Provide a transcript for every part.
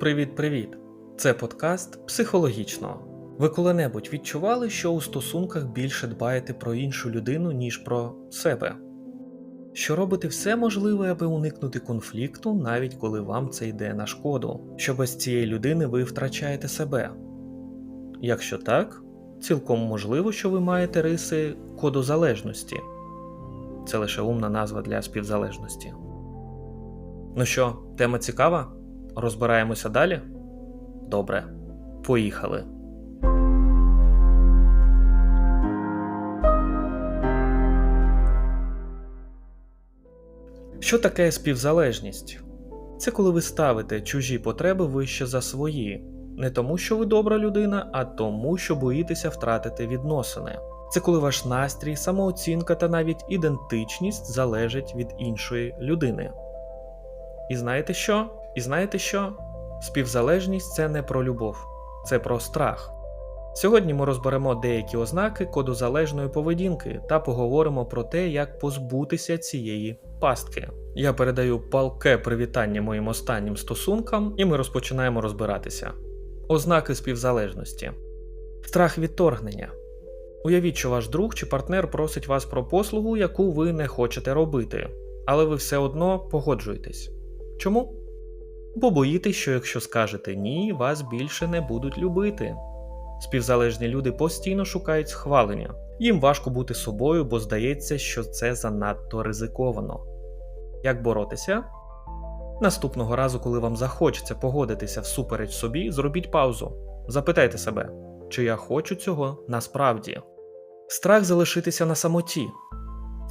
Привіт-привіт! Це подкаст психологічно. Ви коли-небудь відчували, що у стосунках більше дбаєте про іншу людину, ніж про себе? Що робите все можливе, аби уникнути конфлікту, навіть коли вам це йде на шкоду, що без цієї людини ви втрачаєте себе? Якщо так, цілком можливо, що ви маєте риси коду залежності. Це лише умна назва для співзалежності. Ну що, тема цікава? Розбираємося далі? Добре, поїхали. Що таке співзалежність? Це коли ви ставите чужі потреби вище за свої, не тому, що ви добра людина, а тому, що боїтеся втратити відносини. Це коли ваш настрій, самооцінка та навіть ідентичність залежать від іншої людини. І знаєте що? І знаєте що? Співзалежність це не про любов, це про страх. Сьогодні ми розберемо деякі ознаки коду залежної поведінки та поговоримо про те, як позбутися цієї пастки. Я передаю палке привітання моїм останнім стосункам, і ми розпочинаємо розбиратися. Ознаки співзалежності. Страх відторгнення. Уявіть, що ваш друг чи партнер просить вас про послугу, яку ви не хочете робити, але ви все одно погоджуєтесь. Чому? Бо боїтесь, що якщо скажете ні, вас більше не будуть любити. Співзалежні люди постійно шукають схвалення. Їм важко бути собою, бо здається, що це занадто ризиковано. Як боротися? Наступного разу, коли вам захочеться погодитися всупереч собі, зробіть паузу. Запитайте себе, чи я хочу цього насправді. Страх залишитися на самоті.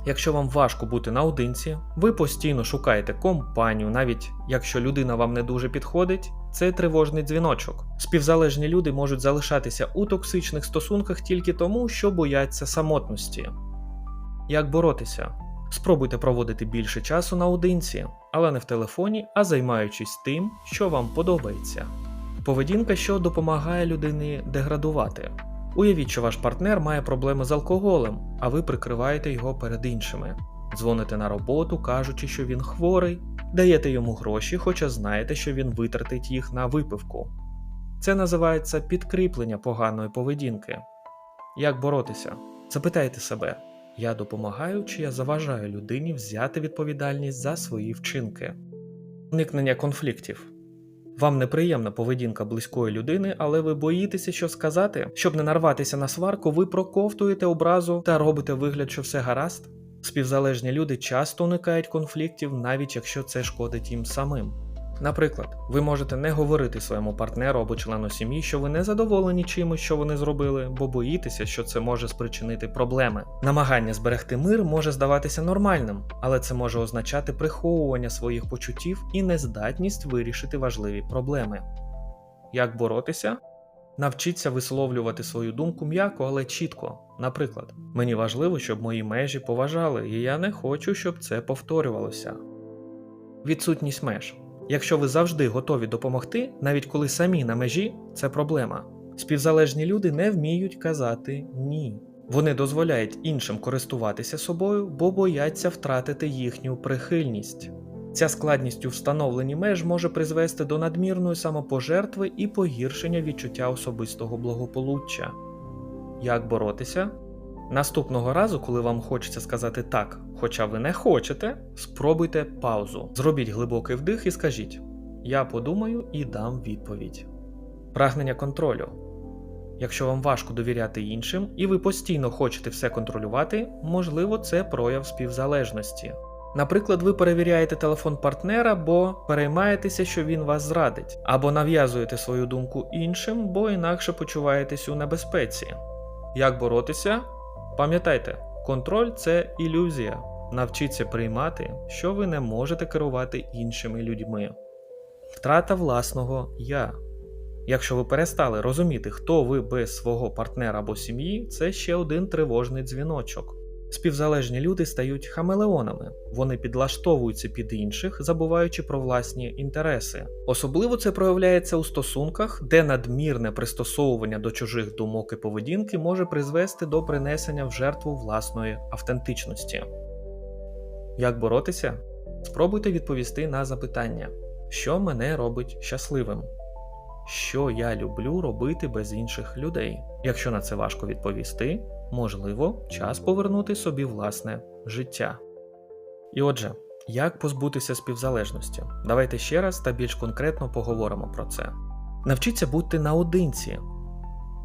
Якщо вам важко бути наодинці, ви постійно шукаєте компанію, навіть якщо людина вам не дуже підходить, це тривожний дзвіночок. Співзалежні люди можуть залишатися у токсичних стосунках тільки тому, що бояться самотності. Як боротися? Спробуйте проводити більше часу наодинці, але не в телефоні, а займаючись тим, що вам подобається. Поведінка, що допомагає людині деградувати. Уявіть, що ваш партнер має проблеми з алкоголем, а ви прикриваєте його перед іншими. Дзвоните на роботу, кажучи, що він хворий, даєте йому гроші, хоча знаєте, що він витратить їх на випивку. Це називається підкріплення поганої поведінки. Як боротися? Запитайте себе: я допомагаю чи я заважаю людині взяти відповідальність за свої вчинки, уникнення конфліктів. Вам неприємна поведінка близької людини, але ви боїтеся, що сказати, щоб не нарватися на сварку, ви проковтуєте образу та робите вигляд, що все гаразд. Співзалежні люди часто уникають конфліктів, навіть якщо це шкодить їм самим. Наприклад, ви можете не говорити своєму партнеру або члену сім'ї, що ви не задоволені чимось, що вони зробили, бо боїтеся, що це може спричинити проблеми. Намагання зберегти мир може здаватися нормальним, але це може означати приховування своїх почуттів і нездатність вирішити важливі проблеми. Як боротися? Навчіться висловлювати свою думку м'яко, але чітко. Наприклад, мені важливо, щоб мої межі поважали, і я не хочу, щоб це повторювалося. Відсутність меж. Якщо ви завжди готові допомогти, навіть коли самі на межі, це проблема. Співзалежні люди не вміють казати ні. Вони дозволяють іншим користуватися собою, бо бояться втратити їхню прихильність. Ця складність у встановленні меж може призвести до надмірної самопожертви і погіршення відчуття особистого благополуччя. Як боротися? Наступного разу, коли вам хочеться сказати так, хоча ви не хочете, спробуйте паузу. Зробіть глибокий вдих і скажіть: Я подумаю і дам відповідь. Прагнення контролю. Якщо вам важко довіряти іншим і ви постійно хочете все контролювати, можливо, це прояв співзалежності. Наприклад, ви перевіряєте телефон партнера, бо переймаєтеся, що він вас зрадить, або нав'язуєте свою думку іншим, бо інакше почуваєтесь у небезпеці. Як боротися? Пам'ятайте, контроль це ілюзія. Навчіться приймати, що ви не можете керувати іншими людьми. Втрата власного я. Якщо ви перестали розуміти, хто ви без свого партнера або сім'ї, це ще один тривожний дзвіночок. Співзалежні люди стають хамелеонами, вони підлаштовуються під інших, забуваючи про власні інтереси. Особливо це проявляється у стосунках, де надмірне пристосовування до чужих думок і поведінки може призвести до принесення в жертву власної автентичності. Як боротися? Спробуйте відповісти на запитання, що мене робить щасливим. що я люблю робити без інших людей. Якщо на це важко відповісти, можливо, час повернути собі власне життя. І отже, як позбутися співзалежності? Давайте ще раз та більш конкретно поговоримо про це. Навчіться бути наодинці.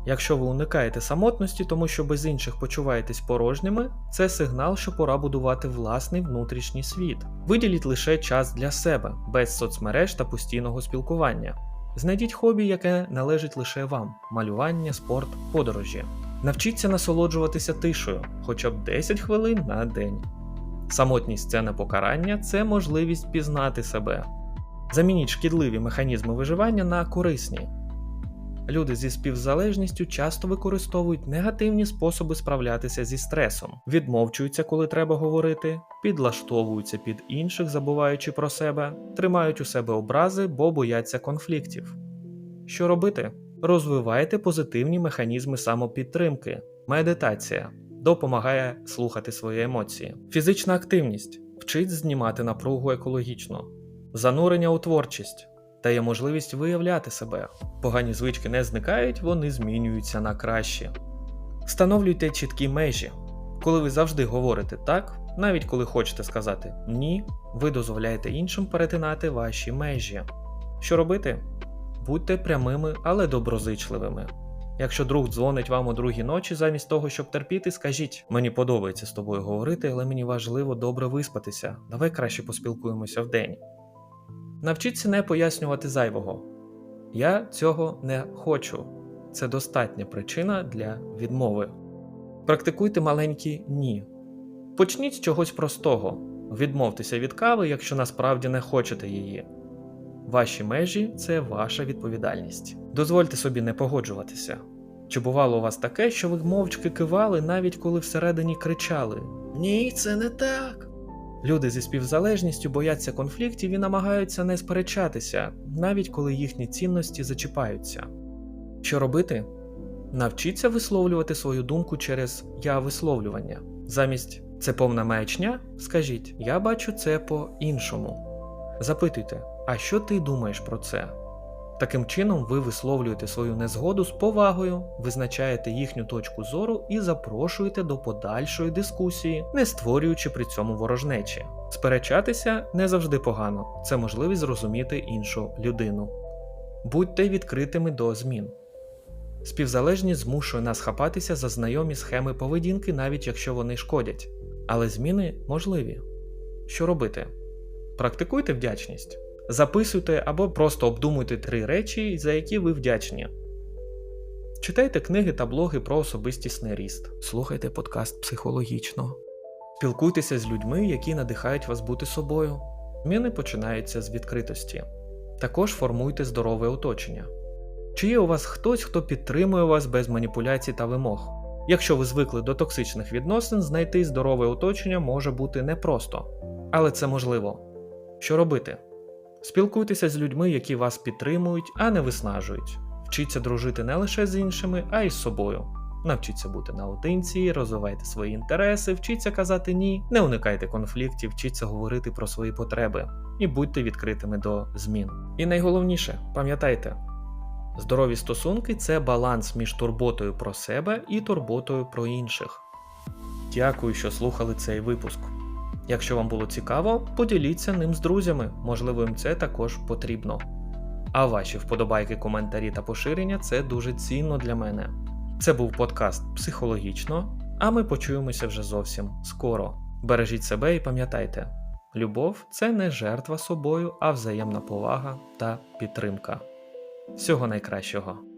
Якщо ви уникаєте самотності, тому що без інших почуваєтесь порожніми, це сигнал, що пора будувати власний внутрішній світ. Виділіть лише час для себе, без соцмереж та постійного спілкування. Знайдіть хобі, яке належить лише вам: малювання, спорт, подорожі. Навчіться насолоджуватися тишею, хоча б 10 хвилин на день. Самотність це не покарання, це можливість пізнати себе. Замініть шкідливі механізми виживання на корисні. Люди зі співзалежністю часто використовують негативні способи справлятися зі стресом, відмовчуються, коли треба говорити, підлаштовуються під інших, забуваючи про себе, тримають у себе образи, бо бояться конфліктів. Що робити? Розвивайте позитивні механізми самопідтримки, медитація допомагає слухати свої емоції, фізична активність вчить знімати напругу екологічно, занурення у творчість дає можливість виявляти себе. Погані звички не зникають, вони змінюються на краще. Встановлюйте чіткі межі. Коли ви завжди говорите так, навіть коли хочете сказати ні, ви дозволяєте іншим перетинати ваші межі. Що робити? Будьте прямими, але доброзичливими. Якщо друг дзвонить вам о другій ночі, замість того, щоб терпіти, скажіть: мені подобається з тобою говорити, але мені важливо добре виспатися. Давай краще поспілкуємося вдень. Навчіться не пояснювати зайвого. Я цього не хочу. Це достатня причина для відмови. Практикуйте маленькі ні. Почніть з чогось простого. Відмовтеся від кави, якщо насправді не хочете її. Ваші межі це ваша відповідальність. Дозвольте собі не погоджуватися. Чи бувало у вас таке, що ви мовчки кивали, навіть коли всередині кричали Ні, це не так. Люди зі співзалежністю бояться конфліктів і намагаються не сперечатися, навіть коли їхні цінності зачіпаються. Що робити? Навчіться висловлювати свою думку через я висловлювання. Замість це повна маячня, скажіть Я бачу це по-іншому. Запитуйте, а що ти думаєш про це? Таким чином, ви висловлюєте свою незгоду з повагою, визначаєте їхню точку зору і запрошуєте до подальшої дискусії, не створюючи при цьому ворожнечі. Сперечатися не завжди погано, це можливість зрозуміти іншу людину. Будьте відкритими до змін. Співзалежність змушує нас хапатися за знайомі схеми поведінки, навіть якщо вони шкодять. Але зміни можливі. Що робити? Практикуйте вдячність. Записуйте або просто обдумуйте три речі, за які ви вдячні. Читайте книги та блоги про особистісний ріст. Слухайте подкаст психологічно. Спілкуйтеся з людьми, які надихають вас бути собою. Зміни починаються з відкритості. Також формуйте здорове оточення. Чи є у вас хтось, хто підтримує вас без маніпуляцій та вимог? Якщо ви звикли до токсичних відносин, знайти здорове оточення може бути непросто, але це можливо. Що робити? Спілкуйтеся з людьми, які вас підтримують, а не виснажують. Вчіться дружити не лише з іншими, а й з собою. Навчіться бути наодинці, розвивайте свої інтереси, вчіться казати ні, не уникайте конфліктів, вчіться говорити про свої потреби і будьте відкритими до змін. І найголовніше, пам'ятайте, здорові стосунки це баланс між турботою про себе і турботою про інших. Дякую, що слухали цей випуск. Якщо вам було цікаво, поділіться ним з друзями, можливо, їм це також потрібно. А ваші вподобайки, коментарі та поширення це дуже цінно для мене. Це був подкаст психологічно, а ми почуємося вже зовсім скоро. Бережіть себе і пам'ятайте, любов це не жертва собою, а взаємна повага та підтримка. Всього найкращого!